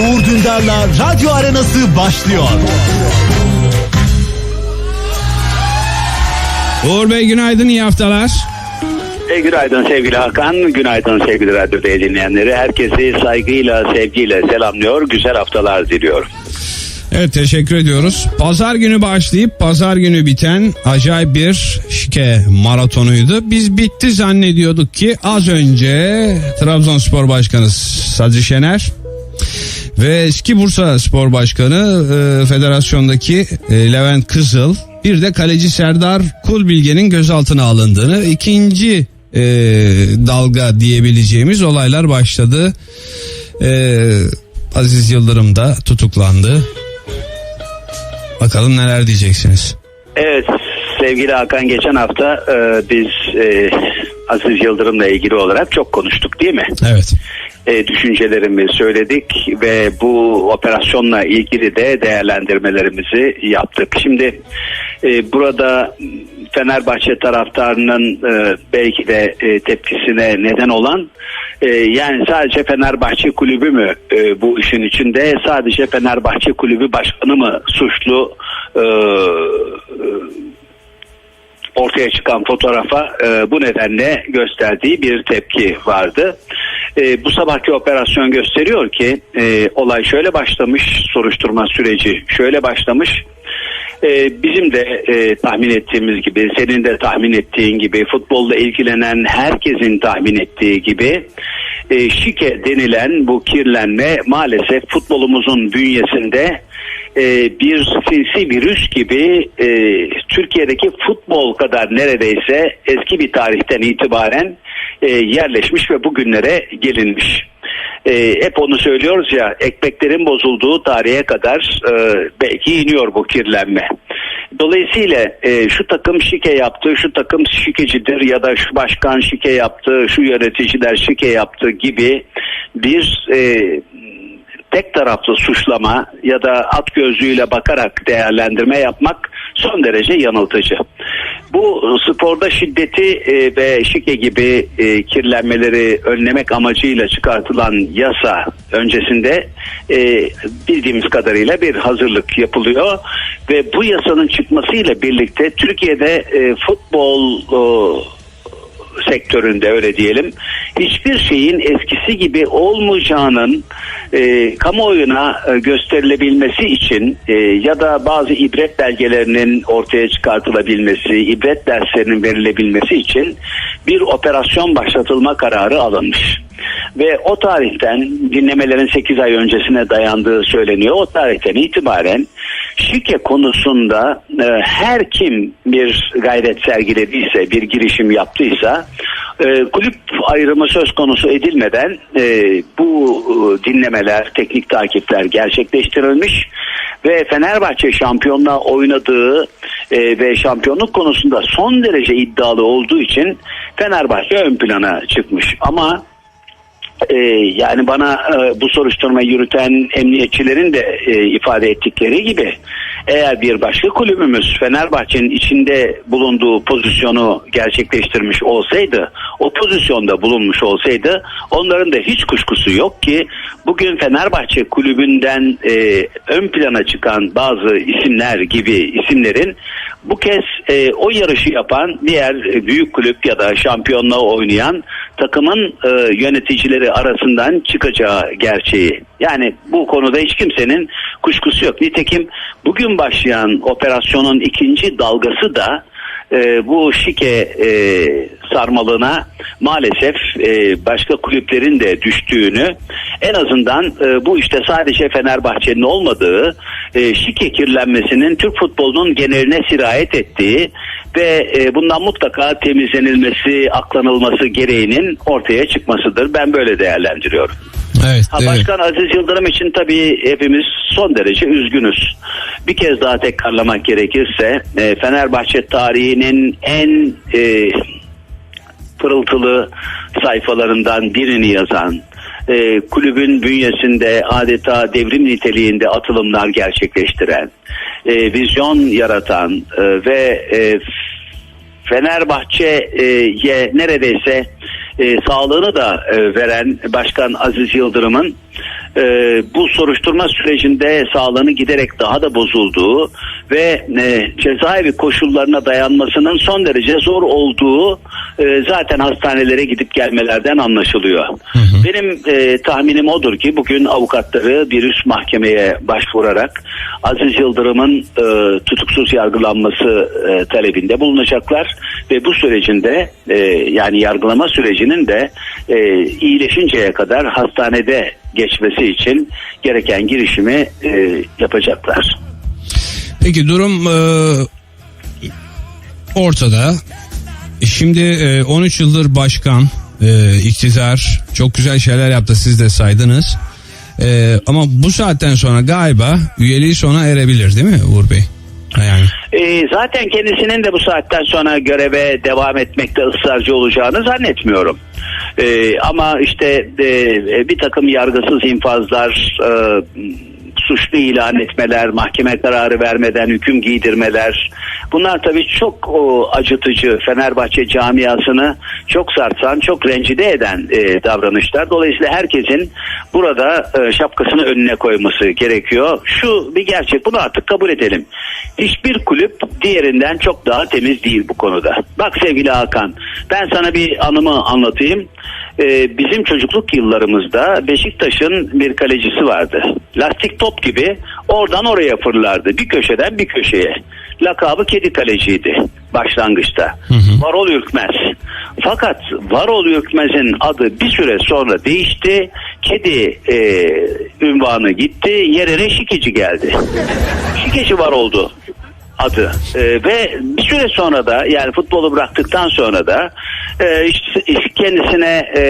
Uğur Dündar'la Radyo Arenası başlıyor. Uğur Bey günaydın iyi haftalar. E, günaydın sevgili Hakan, günaydın sevgili Radyo Bey dinleyenleri. Herkesi saygıyla, sevgiyle selamlıyor, güzel haftalar diliyorum. Evet teşekkür ediyoruz. Pazar günü başlayıp pazar günü biten acayip bir şike maratonuydu. Biz bitti zannediyorduk ki az önce Trabzonspor Başkanı Sadri Şener ve eski Bursa Spor Başkanı e, federasyondaki e, Levent Kızıl bir de kaleci Serdar Kulbilge'nin gözaltına alındığını ikinci e, dalga diyebileceğimiz olaylar başladı. E, Aziz Yıldırım da tutuklandı. Bakalım neler diyeceksiniz. Evet sevgili Hakan geçen hafta e, biz e, Aziz Yıldırım'la ilgili olarak çok konuştuk değil mi? Evet. E, düşüncelerimi söyledik ve bu operasyonla ilgili de değerlendirmelerimizi yaptık. Şimdi e, burada Fenerbahçe taraftarının e, belki de e, tepkisine neden olan e, yani sadece Fenerbahçe kulübü mü e, bu işin içinde sadece Fenerbahçe kulübü başkanı mı suçlu e, ortaya çıkan fotoğrafa e, bu nedenle gösterdiği bir tepki vardı. E, bu sabahki operasyon gösteriyor ki e, olay şöyle başlamış, soruşturma süreci şöyle başlamış. E, bizim de e, tahmin ettiğimiz gibi, senin de tahmin ettiğin gibi, futbolla ilgilenen herkesin tahmin ettiği gibi e, şike denilen bu kirlenme maalesef futbolumuzun bünyesinde e, bir sinsi virüs gibi e, Türkiye'deki futbol kadar neredeyse eski bir tarihten itibaren e, yerleşmiş ve bugünlere gelinmiş. E, hep onu söylüyoruz ya ekmeklerin bozulduğu tarihe kadar e, belki iniyor bu kirlenme. Dolayısıyla e, şu takım şike yaptı, şu takım şikecidir ya da şu başkan şike yaptı, şu yöneticiler şike yaptı gibi bir e, tek taraflı suçlama ya da at gözlüğüyle bakarak değerlendirme yapmak son derece yanıltıcı. Bu sporda şiddeti e, ve şike gibi e, kirlenmeleri önlemek amacıyla çıkartılan yasa öncesinde e, bildiğimiz kadarıyla bir hazırlık yapılıyor ve bu yasanın çıkmasıyla birlikte Türkiye'de e, futbol sektöründe öyle diyelim hiçbir şeyin eskisi gibi olmayacağının e, kamuoyuna e, gösterilebilmesi için e, ya da bazı ibret belgelerinin ortaya çıkartılabilmesi, ibret derslerinin verilebilmesi için bir operasyon başlatılma kararı alınmış. Ve o tarihten dinlemelerin 8 ay öncesine dayandığı söyleniyor. O tarihten itibaren şike konusunda e, her kim bir gayret sergilediyse, bir girişim yaptıysa e, kulüp ayrımı söz konusu edilmeden e, bu e, dinlemeler, teknik takipler gerçekleştirilmiş ve Fenerbahçe şampiyonluğa oynadığı e, ve şampiyonluk konusunda son derece iddialı olduğu için Fenerbahçe ön plana çıkmış. Ama ee, yani bana e, bu soruşturmayı yürüten emniyetçilerin de e, ifade ettikleri gibi eğer bir başka kulübümüz Fenerbahçe'nin içinde bulunduğu pozisyonu gerçekleştirmiş olsaydı o pozisyonda bulunmuş olsaydı onların da hiç kuşkusu yok ki bugün Fenerbahçe kulübünden e, ön plana çıkan bazı isimler gibi isimlerin bu kez e, o yarışı yapan diğer e, büyük kulüp ya da şampiyonluğa oynayan takımın e, yöneticileri arasından çıkacağı gerçeği. Yani bu konuda hiç kimsenin kuşkusu yok. Nitekim bugün başlayan operasyonun ikinci dalgası da e, bu şike e, sarmalına maalesef e, başka kulüplerin de düştüğünü en azından e, bu işte sadece Fenerbahçe'nin olmadığı e, şike kirlenmesinin Türk futbolunun geneline sirayet ettiği ve e, bundan mutlaka temizlenilmesi, aklanılması gereğinin ortaya çıkmasıdır. Ben böyle değerlendiriyorum. Evet. Ha, evet. Başkan Aziz Yıldırım için tabii hepimiz son derece üzgünüz. Bir kez daha tekrarlamak gerekirse e, Fenerbahçe tarihinin en e, pırıltılı sayfalarından birini yazan, e, kulübün bünyesinde adeta devrim niteliğinde atılımlar gerçekleştiren, e, vizyon yaratan e, ve e, Fenerbahçe'ye neredeyse e, sağlığını da e, veren Başkan Aziz Yıldırım'ın e, bu soruşturma sürecinde sağlığını giderek daha da bozulduğu ve e, cezaevi koşullarına dayanmasının son derece zor olduğu e, zaten hastanelere gidip gelmelerden anlaşılıyor. Benim e, tahminim odur ki bugün avukatları bir üst mahkemeye başvurarak Aziz Yıldırım'ın e, tutuksuz yargılanması e, talebinde bulunacaklar ve bu sürecinde e, yani yargılama sürecinin de e, iyileşinceye kadar hastanede geçmesi için gereken girişimi e, yapacaklar. Peki durum e, ortada. Şimdi e, 13 yıldır başkan, e, iktidar çok güzel şeyler yaptı siz de saydınız. E, ama bu saatten sonra galiba üyeliği sona erebilir değil mi Uğur Bey? Yani E, zaten kendisinin de bu saatten sonra göreve devam etmekte ısrarcı olacağını zannetmiyorum. E, ama işte e, bir takım yargısız infazlar, e, suçlu ilan etmeler, mahkeme kararı vermeden hüküm giydirmeler. Bunlar tabii çok o, acıtıcı Fenerbahçe camiasını çok sarsan, çok rencide eden e, davranışlar. Dolayısıyla herkesin burada e, şapkasını önüne koyması gerekiyor. Şu bir gerçek bunu artık kabul edelim. Hiçbir kulüp diğerinden çok daha temiz değil bu konuda. Bak sevgili Hakan ben sana bir anımı anlatayım. Ee, bizim çocukluk yıllarımızda Beşiktaş'ın bir kalecisi vardı. Lastik top gibi oradan oraya fırlardı. Bir köşeden bir köşeye. Lakabı kedi kaleciydi başlangıçta. Varol Ürkmez. Fakat Varol Ürkmez'in adı bir süre sonra değişti. Kedi e, ünvanı gitti. Yerine Şikeci geldi. Şikeci var oldu adı Ee, ve bir süre sonra da yani futbolu bıraktıktan sonra da e, kendisine e,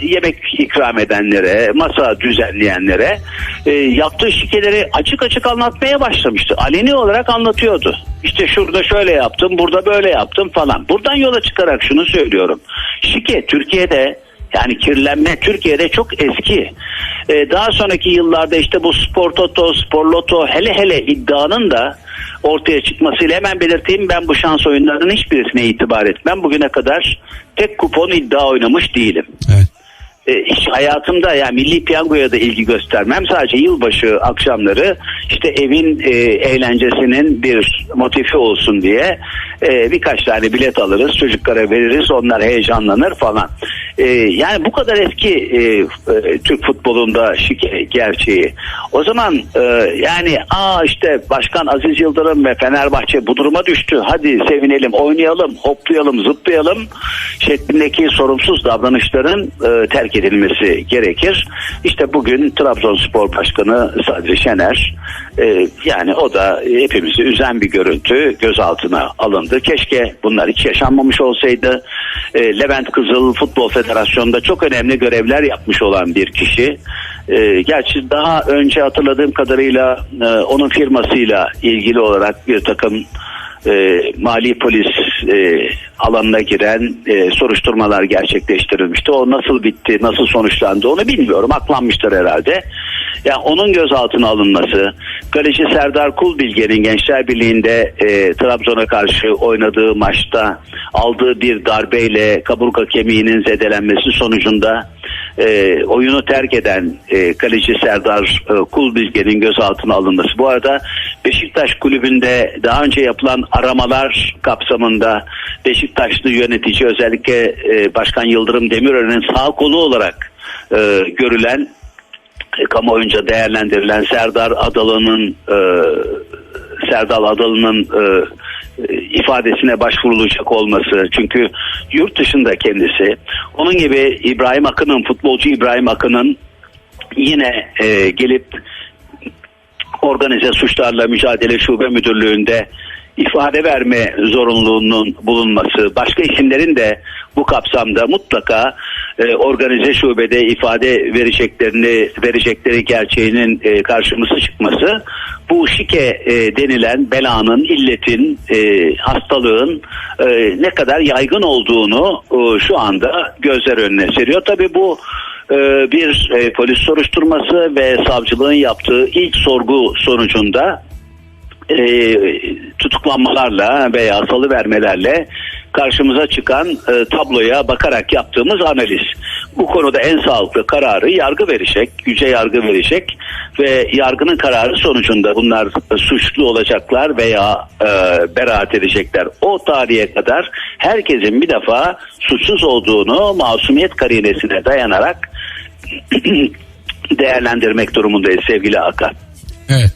yemek ikram edenlere masa düzenleyenlere e, yaptığı şikeleri açık açık anlatmaya başlamıştı. Aleni olarak anlatıyordu. İşte şurada şöyle yaptım burada böyle yaptım falan. Buradan yola çıkarak şunu söylüyorum. Şike Türkiye'de yani kirlenme Türkiye'de çok eski. Ee, daha sonraki yıllarda işte bu spor toto, spor loto hele hele iddianın da ortaya çıkmasıyla hemen belirteyim ben bu şans oyunlarının hiçbirisine itibar etmem. Bugüne kadar tek kupon iddia oynamış değilim. evet. E, hiç hayatımda yani milli piyangoya da ilgi göstermem. Sadece yılbaşı akşamları işte evin e, eğlencesinin bir motifi olsun diye e, birkaç tane bilet alırız. Çocuklara veririz. Onlar heyecanlanır falan. E, yani bu kadar eski e, e, Türk futbolunda şike gerçeği. O zaman e, yani aa işte Başkan Aziz Yıldırım ve Fenerbahçe bu duruma düştü. Hadi sevinelim, oynayalım, hoplayalım, zıplayalım şeklindeki sorumsuz davranışların e, terk edilmesi gerekir. İşte bugün Trabzonspor Başkanı Sadri Şener e, yani o da hepimizi üzen bir görüntü gözaltına alındı. Keşke bunlar hiç yaşanmamış olsaydı. E, Levent Kızıl Futbol Federasyonu'nda çok önemli görevler yapmış olan bir kişi. E, gerçi daha önce hatırladığım kadarıyla e, onun firmasıyla ilgili olarak bir takım e, mali polis e, alanına giren e, soruşturmalar gerçekleştirilmişti. O nasıl bitti, nasıl sonuçlandı onu bilmiyorum. Aklanmıştır herhalde. Yani onun gözaltına alınması, kaleci Serdar Kulbilge'nin Gençler Birliği'nde e, Trabzon'a karşı oynadığı maçta aldığı bir darbeyle kaburga kemiğinin zedelenmesi sonucunda e, oyunu terk eden e, kaleci Serdar e, Kulbilge'nin gözaltına alınması. Bu arada Beşiktaş kulübünde daha önce yapılan aramalar kapsamında Beşiktaşlı yönetici özellikle e, Başkan Yıldırım Demirören'in sağ kolu olarak e, görülen kamuoyunca değerlendirilen Serdar Adalı'nın e, Serdal Adalı'nın e, ifadesine başvurulacak olması. Çünkü yurt dışında kendisi. Onun gibi İbrahim Akın'ın futbolcu İbrahim Akın'ın yine e, gelip organize suçlarla mücadele şube müdürlüğünde ifade verme zorunluluğunun bulunması, başka isimlerin de bu kapsamda mutlaka e, organize şubede ifade vereceklerini verecekleri gerçeğinin e, karşımıza çıkması bu şike e, denilen belanın, illetin, e, hastalığın e, ne kadar yaygın olduğunu şu anda gözler önüne seriyor. Tabii bu bir polis soruşturması ve savcılığın yaptığı ilk sorgu sonucunda e, tutuklanmalarla veya salı vermelerle karşımıza çıkan e, tabloya bakarak yaptığımız analiz. Bu konuda en sağlıklı kararı yargı verecek, yüce yargı verecek ve yargının kararı sonucunda bunlar suçlu olacaklar veya e, beraat edecekler. O tarihe kadar herkesin bir defa suçsuz olduğunu masumiyet karinesine dayanarak değerlendirmek durumundayız sevgili Hakan. Evet.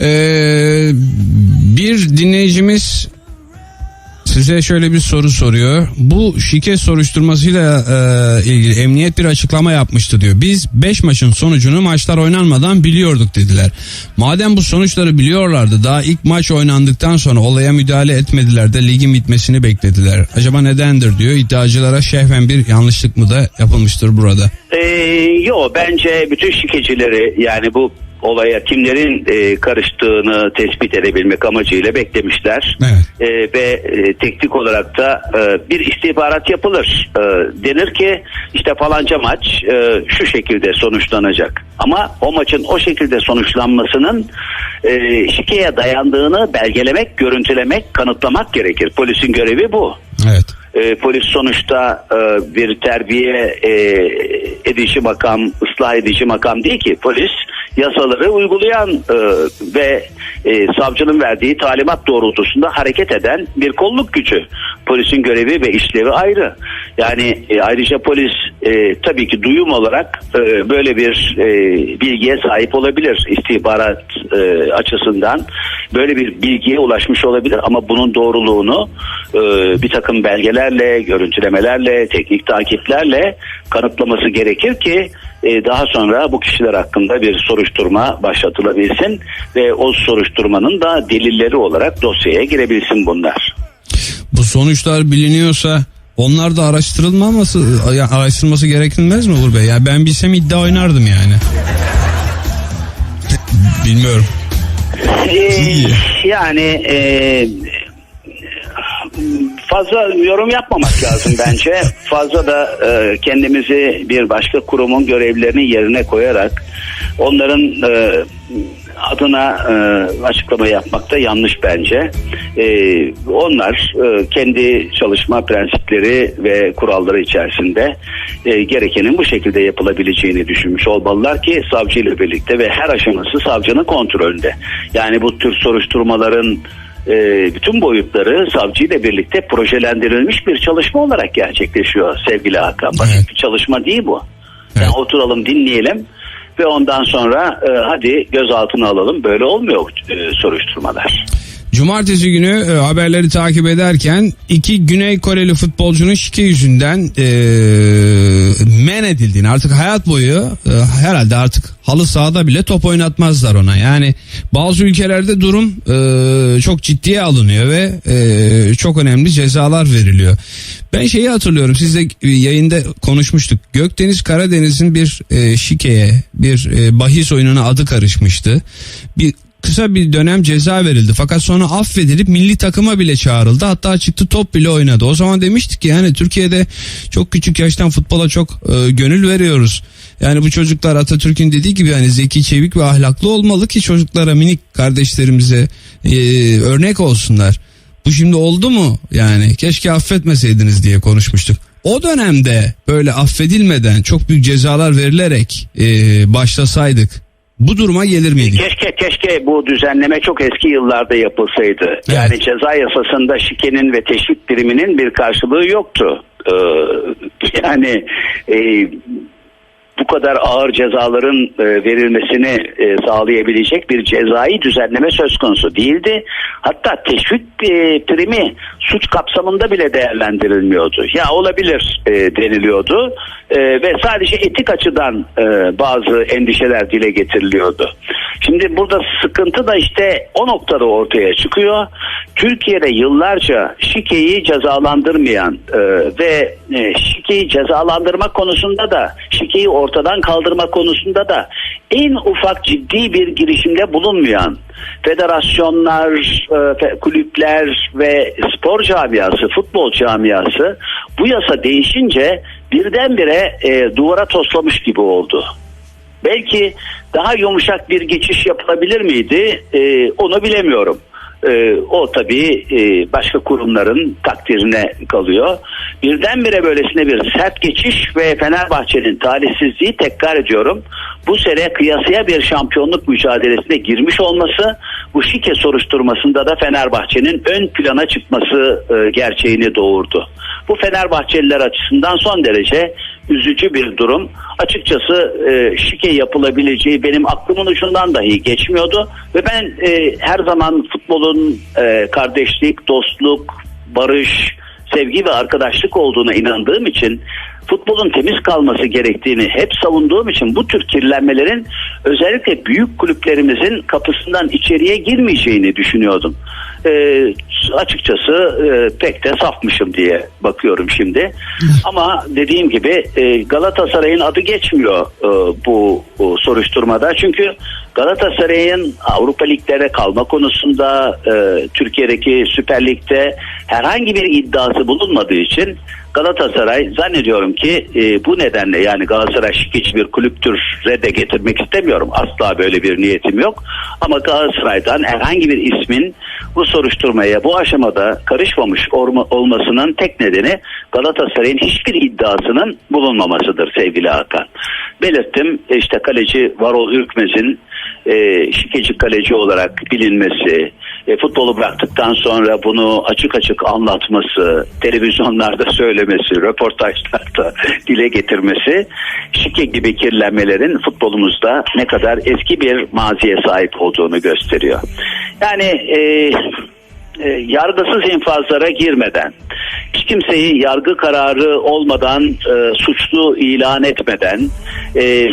Ee, bir dinleyicimiz size şöyle bir soru soruyor. Bu şike soruşturmasıyla e, ilgili emniyet bir açıklama yapmıştı diyor. Biz 5 maçın sonucunu maçlar oynanmadan biliyorduk dediler. Madem bu sonuçları biliyorlardı daha ilk maç oynandıktan sonra olaya müdahale etmediler de ligin bitmesini beklediler. Acaba nedendir diyor. İddiacılara şehven bir yanlışlık mı da yapılmıştır burada. Ee, yo bence bütün şikecileri yani bu olaya kimlerin e, karıştığını tespit edebilmek amacıyla beklemişler. Evet. E, ve e, teknik olarak da e, bir istihbarat yapılır. E, denir ki işte falanca maç e, şu şekilde sonuçlanacak. Ama o maçın o şekilde sonuçlanmasının e, şikeye dayandığını belgelemek, görüntülemek, kanıtlamak gerekir. Polisin görevi bu. Evet. E, polis sonuçta e, bir terbiye e, edici makam, ıslah edici makam değil ki. Polis yasaları uygulayan e, ve e, savcının verdiği talimat doğrultusunda hareket eden bir kolluk gücü. Polisin görevi ve işlevi ayrı. Yani e, ayrıca polis e, tabii ki duyum olarak e, böyle bir e, bilgiye sahip olabilir istihbarat e, açısından. Böyle bir bilgiye ulaşmış olabilir ama bunun doğruluğunu e, bir takım belgelerle, görüntülemelerle, teknik takiplerle kanıtlaması gerekir ki e, daha sonra bu kişiler hakkında bir soruşturma başlatılabilsin ve o soruşturmanın da delilleri olarak dosyaya girebilsin bunlar. Bu sonuçlar biliniyorsa onlar da araştırılmaması ya araştırılması gerekilmez mi Uğur Bey? Ya ben bilsem iddia oynardım yani. Bilmiyorum. Ee, yani e, fazla yorum yapmamak lazım bence. Fazla da e, kendimizi bir başka kurumun görevlerini yerine koyarak onların e, adına e, açıklama yapmak da yanlış bence. E, onlar e, kendi çalışma prensipleri ve kuralları içerisinde e, gerekenin bu şekilde yapılabileceğini düşünmüş olmalılar ki savcıyla birlikte ve her aşaması savcının kontrolünde. Yani bu tür soruşturmaların e, bütün boyutları savcıyla birlikte projelendirilmiş bir çalışma olarak gerçekleşiyor sevgili Hakan. Basit Evet. bir çalışma değil bu. Yani Evet. oturalım dinleyelim ve ondan sonra e, hadi gözaltına alalım. Böyle olmuyor e, soruşturmalar. Cumartesi günü e, haberleri takip ederken iki Güney Koreli futbolcunun şike yüzünden e, men edildiğini artık hayat boyu e, herhalde artık halı sahada bile top oynatmazlar ona. Yani bazı ülkelerde durum e, çok ciddiye alınıyor ve e, çok önemli cezalar veriliyor. Ben şeyi hatırlıyorum sizle e, yayında konuşmuştuk. Gökdeniz Karadeniz'in bir e, şikeye bir e, bahis oyununa adı karışmıştı. Bir kısa bir dönem ceza verildi. Fakat sonra affedilip milli takıma bile çağrıldı. Hatta çıktı top bile oynadı. O zaman demiştik ki yani Türkiye'de çok küçük yaştan futbola çok e, gönül veriyoruz. Yani bu çocuklar Atatürk'ün dediği gibi yani zeki çevik ve ahlaklı olmalı ki çocuklara minik kardeşlerimize e, örnek olsunlar. Bu şimdi oldu mu? Yani keşke affetmeseydiniz diye konuşmuştuk. O dönemde böyle affedilmeden çok büyük cezalar verilerek e, başlasaydık bu duruma gelir miydik? Keşke keşke bu düzenleme çok eski yıllarda yapılsaydı. Yani Evet. ceza yasasında şikenin ve teşvik priminin bir karşılığı yoktu. Ee, yani e, bu kadar ağır cezaların e, verilmesini e, sağlayabilecek bir cezai düzenleme söz konusu değildi. Hatta teşvik e, primi suç kapsamında bile değerlendirilmiyordu. Ya olabilir e, deniliyordu E, ve sadece etik açıdan e, bazı endişeler dile getiriliyordu. Şimdi burada sıkıntı da işte o noktada ortaya çıkıyor. Türkiye'de yıllarca şikeyi cezalandırmayan e, ve e, şikeyi cezalandırma konusunda da şikeyi ortadan kaldırma konusunda da en ufak ciddi bir girişimde bulunmayan federasyonlar, e, kulüpler ve spor camiası, futbol camiası bu yasa değişince birdenbire e, duvara toslamış gibi oldu. Belki daha yumuşak bir geçiş yapılabilir miydi? E, onu bilemiyorum. E, o tabii e, başka kurumların takdirine kalıyor. Birdenbire böylesine bir sert geçiş ve Fenerbahçe'nin talihsizliği tekrar ediyorum. Bu sene kıyasıya bir şampiyonluk mücadelesine girmiş olması bu şike soruşturmasında da Fenerbahçe'nin ön plana çıkması e, gerçeğini doğurdu. Bu Fenerbahçeliler açısından son derece üzücü bir durum. Açıkçası e, şike yapılabileceği benim aklımın ucundan dahi geçmiyordu ve ben e, her zaman futbolun e, kardeşlik, dostluk, barış, sevgi ve arkadaşlık olduğuna inandığım için futbolun temiz kalması gerektiğini hep savunduğum için bu tür kirlenmelerin özellikle büyük kulüplerimizin kapısından içeriye girmeyeceğini düşünüyordum. Ee, açıkçası e, pek de safmışım diye bakıyorum şimdi. Ama dediğim gibi e, Galatasaray'ın adı geçmiyor e, bu, bu soruşturmada. Çünkü Galatasaray'ın Avrupa Liglere kalma konusunda e, Türkiye'deki Süper Lig'de herhangi bir iddiası bulunmadığı için Galatasaray zannediyorum ki e, bu nedenle yani Galatasaray şikeci bir kulüptür redde getirmek istemiyorum. Asla böyle bir niyetim yok. Ama Galatasaray'dan herhangi bir ismin bu soruşturmaya bu aşamada karışmamış olma, olmasının tek nedeni Galatasaray'ın hiçbir iddiasının bulunmamasıdır sevgili Hakan. Belirttim işte kaleci Varol Ürkmez'in e, şikeci kaleci olarak bilinmesi, e, futbolu bıraktıktan sonra bunu açık açık anlatması, televizyonlarda söylemesi, röportajlarda dile getirmesi, şike gibi kirlenmelerin futbolumuzda ne kadar eski bir maziye sahip olduğunu gösteriyor. Yani e, e, yargısız infazlara girmeden, hiç kimseyi yargı kararı olmadan e, suçlu ilan etmeden, e,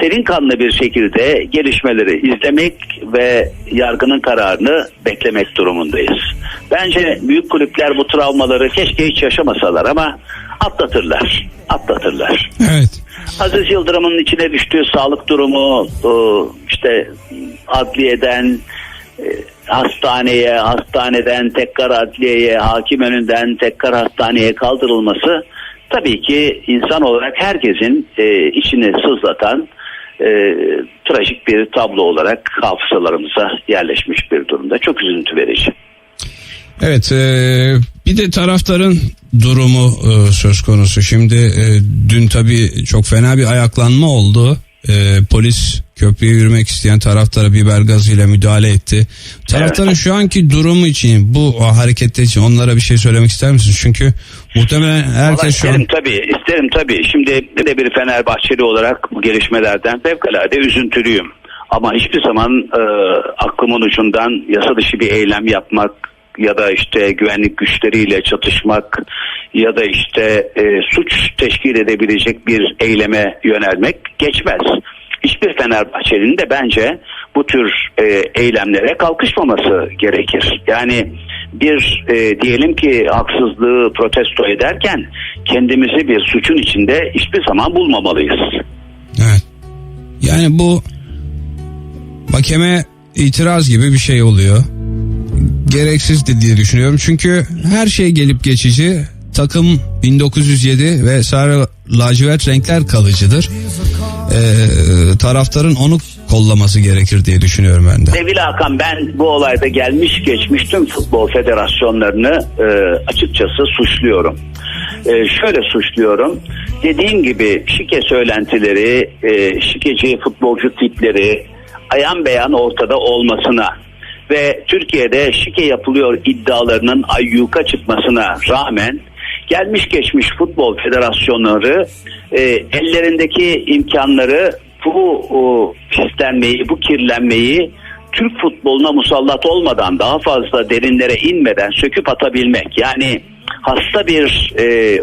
serin kanlı bir şekilde gelişmeleri izlemek ve yargının kararını beklemek durumundayız. Bence büyük kulüpler bu travmaları keşke hiç yaşamasalar ama atlatırlar. Atlatırlar. Evet. Aziz Yıldırım'ın içine düştüğü sağlık durumu e, işte adliyeden e, hastaneye, hastaneden tekrar adliyeye, hakim önünden tekrar hastaneye kaldırılması tabii ki insan olarak herkesin e, içini sızlatan e, trajik bir tablo olarak hafızalarımıza yerleşmiş bir durumda. Çok üzüntü verici. Evet e, bir de taraftarın durumu e, söz konusu. Şimdi e, dün tabii çok fena bir ayaklanma oldu. E, polis köprüye yürümek isteyen taraftara biber gazıyla müdahale etti. Taraftarın Evet. şu anki durumu için bu hareketler için onlara bir şey söylemek ister misiniz? Çünkü muhtemelen Vallahi herkes şu isterim an tabii, isterim tabii. Şimdi bir de bir Fenerbahçeli olarak bu gelişmelerden fevkalade üzüntülüyüm. Ama hiçbir zaman e, aklımın ucundan yasa dışı bir eylem yapmak ya da işte güvenlik güçleriyle çatışmak ya da işte e, suç teşkil edebilecek bir eyleme yönelmek geçmez. Hiçbir Fenerbahçelinin de bence bu tür e, eylemlere kalkışmaması gerekir. Yani bir e, diyelim ki haksızlığı protesto ederken kendimizi bir suçun içinde hiçbir zaman bulmamalıyız. Evet. Yani bu mahkeme itiraz gibi bir şey oluyor. Gereksizdi diye düşünüyorum. Çünkü her şey gelip geçici. Takım 1907 ve sarı lacivert renkler kalıcıdır. Ee, taraftarın onu kollaması gerekir diye düşünüyorum ben de. Sevgili Hakan ben bu olayda gelmiş geçmiş tüm futbol federasyonlarını e, açıkçası suçluyorum. E, şöyle suçluyorum. Dediğim gibi şike söylentileri, e, şikeci futbolcu tipleri ayan beyan ortada olmasına ve Türkiye'de şike yapılıyor iddialarının ayyuka çıkmasına rağmen gelmiş geçmiş futbol federasyonları e, ellerindeki imkanları bu o, pislenmeyi, bu kirlenmeyi Türk futboluna musallat olmadan daha fazla derinlere inmeden söküp atabilmek. Yani hasta bir e,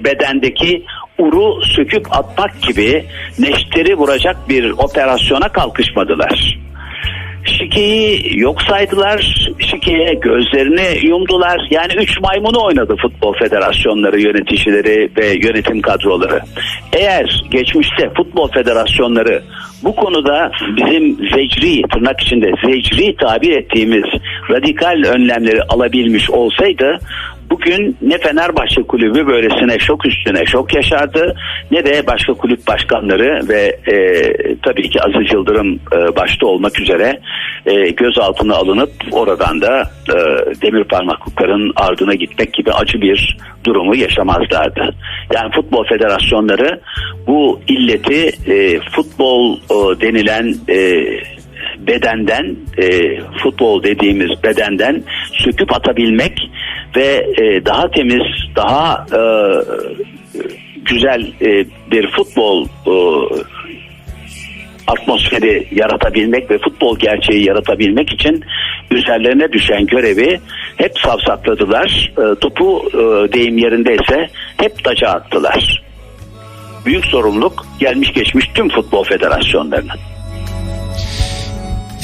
bedendeki uru söküp atmak gibi neşteri vuracak bir operasyona kalkışmadılar. Şikeyi yok saydılar. Şikeye gözlerini yumdular. Yani üç maymunu oynadı futbol federasyonları, yöneticileri ve yönetim kadroları. Eğer geçmişte futbol federasyonları bu konuda bizim zecri, tırnak içinde zecri tabir ettiğimiz radikal önlemleri alabilmiş olsaydı Bugün ne Fenerbahçe kulübü böylesine şok üstüne şok yaşardı ne de başka kulüp başkanları ve e, tabii ki Aziz Yıldırım e, başta olmak üzere e, gözaltına alınıp oradan da e, demir parmaklıkların ardına gitmek gibi acı bir durumu yaşamazlardı. Yani futbol federasyonları bu illeti e, futbol e, denilen e, bedenden e, futbol dediğimiz bedenden söküp atabilmek ve e, daha temiz daha e, güzel e, bir futbol e, atmosferi yaratabilmek ve futbol gerçeği yaratabilmek için üzerlerine düşen görevi hep savsakladılar. E, topu e, deyim yerindeyse hep taca attılar. Büyük sorumluluk gelmiş geçmiş tüm futbol federasyonlarının.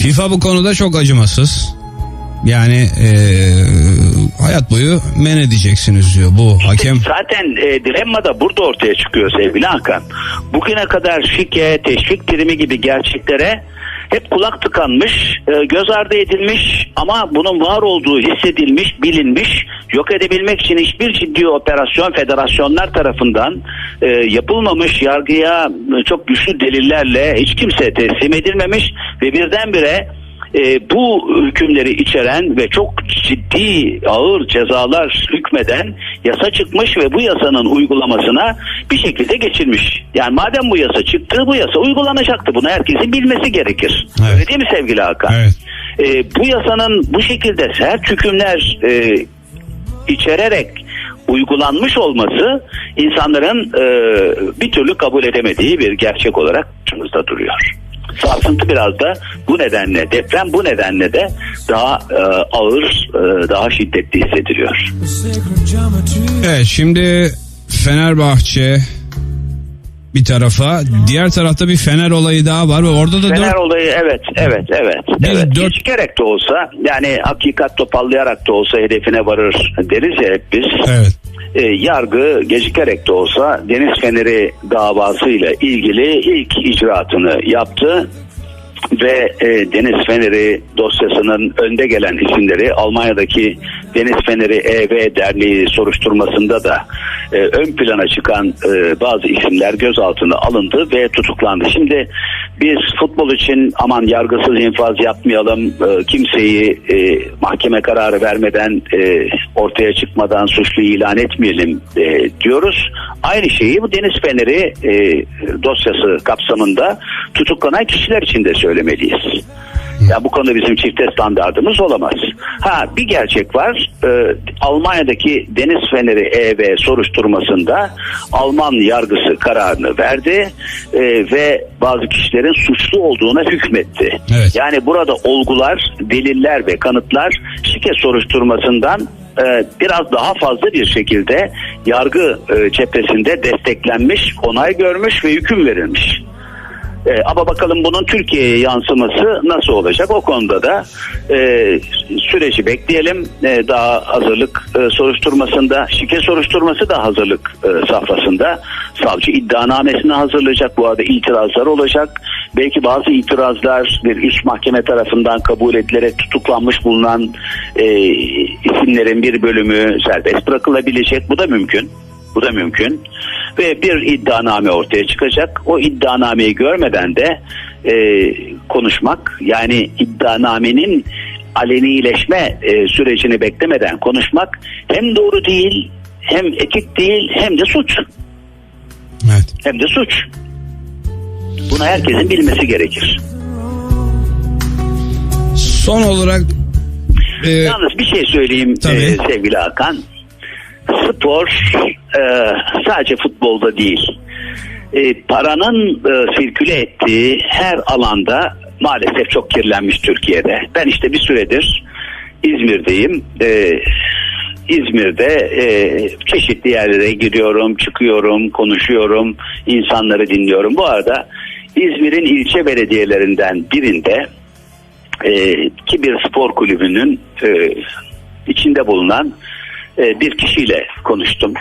FIFA bu konuda çok acımasız. Yani e, hayat boyu men edeceksiniz diyor bu hakem. Zaten e, dilemma da burada ortaya çıkıyor sevgili Hakan. Bugüne kadar şike, teşvik primi gibi gerçeklere hep kulak tıkanmış, e, göz ardı edilmiş ama bunun var olduğu hissedilmiş, bilinmiş, yok edebilmek için hiçbir ciddi operasyon federasyonlar tarafından e, yapılmamış, yargıya çok güçlü delillerle hiç kimse teslim edilmemiş ve birdenbire e, bu hükümleri içeren ve çok ciddi ağır cezalar hükmeden yasa çıkmış ve bu yasanın uygulamasına bir şekilde geçilmiş. Yani madem bu yasa çıktı bu yasa uygulanacaktı. Bunu herkesin bilmesi gerekir. Evet. Öyle değil mi sevgili Hakan? Evet. E, bu yasanın bu şekilde sert hükümler e, içererek uygulanmış olması insanların e, bir türlü kabul edemediği bir gerçek olarak karşımızda duruyor. Sarsıntı biraz da bu nedenle deprem bu nedenle de daha e, ağır e, daha şiddetli hissediliyor. Evet şimdi Fenerbahçe bir tarafa diğer tarafta bir Fener olayı daha var ve orada da Fener dört olayı evet evet evet. Biz evet. dört- Geçikerek de olsa yani hakikat topallayarak da olsa hedefine varır deriz ya hep biz. Evet. E, yargı gecikerek de olsa Deniz Feneri davasıyla ilgili ilk icraatını yaptı ve e, Deniz Feneri dosyasının önde gelen isimleri Almanya'daki Deniz Feneri EV Derneği soruşturmasında da e, ön plana çıkan e, bazı isimler gözaltına alındı ve tutuklandı. Şimdi biz futbol için aman yargısız infaz yapmayalım, e, kimseyi e, mahkeme kararı vermeden e, ortaya çıkmadan suçlu ilan etmeyelim e, diyoruz. Aynı şeyi bu Deniz Feneri e, dosyası kapsamında tutuklanan kişiler için de söylemeliyiz. Ya bu konuda bizim çifte standardımız olamaz. Ha bir gerçek var. Ee, Almanya'daki Deniz Feneri EV soruşturmasında Alman yargısı kararını verdi Ee, ve bazı kişilerin suçlu olduğuna hükmetti. Evet. Yani burada olgular, deliller ve kanıtlar şike soruşturmasından e, biraz daha fazla bir şekilde yargı e, cephesinde desteklenmiş, onay görmüş ve hüküm verilmiş. E, ama bakalım bunun Türkiye'ye yansıması nasıl olacak? O konuda da e, süreci bekleyelim. E, daha hazırlık e, soruşturmasında, şike soruşturması da hazırlık e, safhasında. Savcı iddianamesini hazırlayacak. Bu arada itirazlar olacak. Belki bazı itirazlar bir üst mahkeme tarafından kabul edilerek tutuklanmış bulunan e, isimlerin bir bölümü serbest bırakılabilecek. Bu da mümkün. Bu da mümkün. Ve bir iddianame ortaya çıkacak. O iddianameyi görmeden de e, konuşmak yani iddianamenin alenileşme e, sürecini beklemeden konuşmak hem doğru değil hem etik değil hem de suç. Evet. Hem de suç. Bunu herkesin bilmesi gerekir. Son olarak e, Yalnız bir şey söyleyeyim Tabii. e, sevgili Hakan. Spor e, sadece futbolda değil. E, paranın e, sirküle ettiği her alanda maalesef çok kirlenmiş Türkiye'de. Ben işte bir süredir İzmir'deyim. E, İzmir'de e, çeşitli yerlere gidiyorum, çıkıyorum, konuşuyorum, insanları dinliyorum. Bu arada İzmir'in ilçe belediyelerinden birinde e, ki bir spor kulübünün e, içinde bulunan e, bir kişiyle konuştum.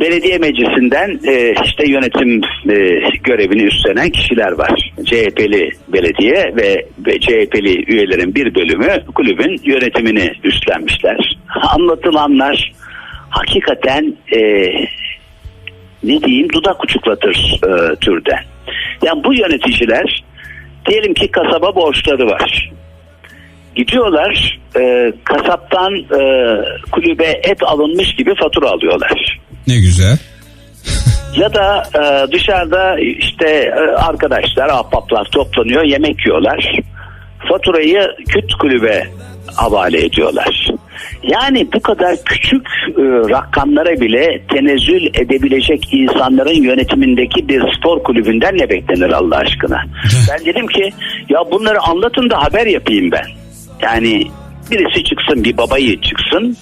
belediye meclisinden e, işte yönetim e, görevini üstlenen kişiler var. CHP'li belediye ve, ve CHP'li üyelerin bir bölümü kulübün yönetimini üstlenmişler. Anlatılanlar hakikaten e, ne diyeyim dudak uçuklatır e, türden. Yani bu yöneticiler diyelim ki kasaba borçları var. Gidiyorlar e, kasaptan e, kulübe et alınmış gibi fatura alıyorlar. Ne güzel. Ya da e, dışarıda işte e, arkadaşlar, ahbaplar toplanıyor, yemek yiyorlar. Faturayı küt kulübe havale ediyorlar. Yani bu kadar küçük e, rakamlara bile tenezzül edebilecek insanların yönetimindeki bir spor kulübünden ne beklenir Allah aşkına? ben dedim ki ya bunları anlatın da haber yapayım ben. Yani birisi çıksın bir babayı çıksın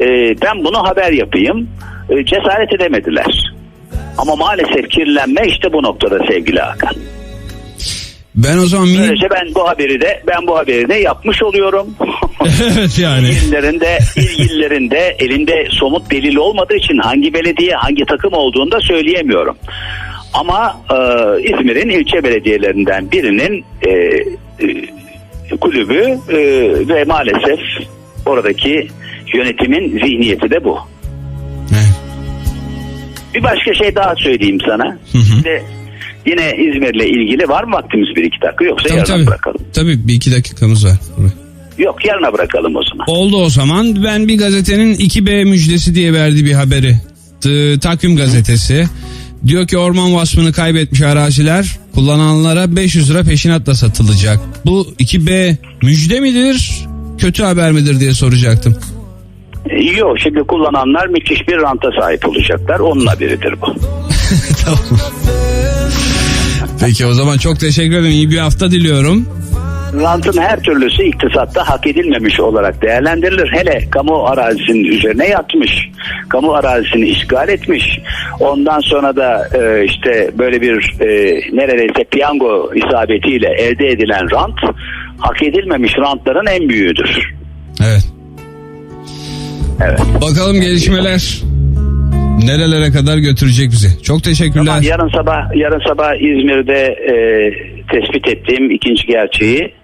e, ben bunu haber yapayım. E, cesaret edemediler. Ama maalesef kirlenme işte bu noktada sevgili Hakan. Ben o zaman mini... Böylece ben bu haberi de ben bu haberi de yapmış oluyorum. evet yani. İlgililerinde, ilgililerinde elinde somut delil olmadığı için hangi belediye, hangi takım olduğunu da söyleyemiyorum. Ama e, İzmir'in ilçe belediyelerinden birinin e, e, kulübü e, ve maalesef oradaki yönetimin zihniyeti de bu. Evet. Bir başka şey daha söyleyeyim sana. hı. İşte yine İzmir'le ilgili var mı vaktimiz bir iki dakika yoksa Tabii yarına tabii. bırakalım. Tabii bir iki dakikamız var. Yok yarına bırakalım o zaman. Oldu o zaman. Ben bir gazetenin 2B müjdesi diye verdiği bir haberi. Takvim gazetesi. Diyor ki orman vasfını kaybetmiş araziler kullananlara 500 lira peşinatla satılacak. Bu 2B müjde midir? Kötü haber midir diye soracaktım. Yok şimdi kullananlar müthiş bir ranta sahip olacaklar. Onun haberidir bu. tamam. Peki o zaman çok teşekkür ederim. İyi bir hafta diliyorum. Rantın her türlüsü iktisatta hak edilmemiş olarak değerlendirilir. Hele kamu arazisinin üzerine yatmış, kamu arazisini işgal etmiş. Ondan sonra da e, işte böyle bir e, neredeyse piyango isabetiyle elde edilen rant hak edilmemiş rantların en büyüğüdür. Evet. Evet. Bakalım gelişmeler nerelere kadar götürecek bizi. Çok teşekkürler. Tamam, yarın sabah yarın sabah İzmir'de e, tespit ettiğim ikinci gerçeği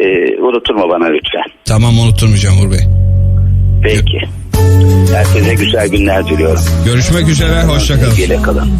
e, unutturma bana lütfen. Tamam unutturmayacağım Uğur Bey. Peki. Herkese güzel günler diliyorum. Görüşmek üzere. Hoşçakalın. Sevgiyle kalın.